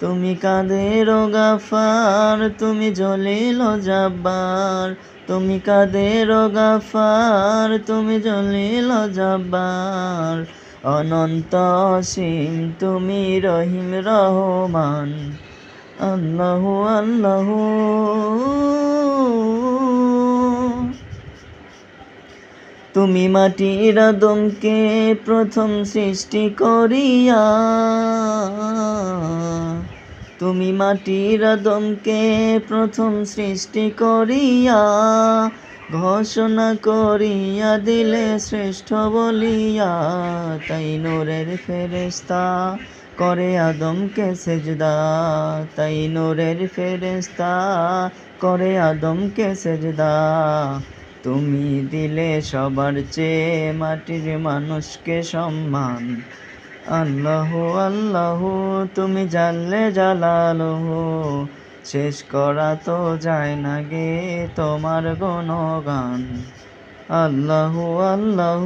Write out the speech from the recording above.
তুমি কাদের গাফার, তুমি জলিল জব্বার। তুমি কাদের গাফার, তুমি জলিল জব্বার। অনন্ত অসীম, তুমি রহিম রহমান। আল্লাহ আল্লাহ। তুমি মাটির আদমকে প্রথম সৃষ্টি করিয়া তুমি মাটির আদমকে প্রথম সৃষ্টি করিয়া, ঘোষণা করিয়া দিলে শ্রেষ্ঠ বলিয়া, তাই নোরের ফেরেস্তা করে আদমকে সেজদা, তাই নোরের ফেরেস্তা করে আদমকে সেজদা। তুমি দিলে সবার চেয়ে মাটির মানুষকে সম্মান আল্লাহ আল্লাহ, তুমি জানলে জালালো শেষ করা তো যায় না গে তোমার গুণগান। আল্লাহ আল্লাহ।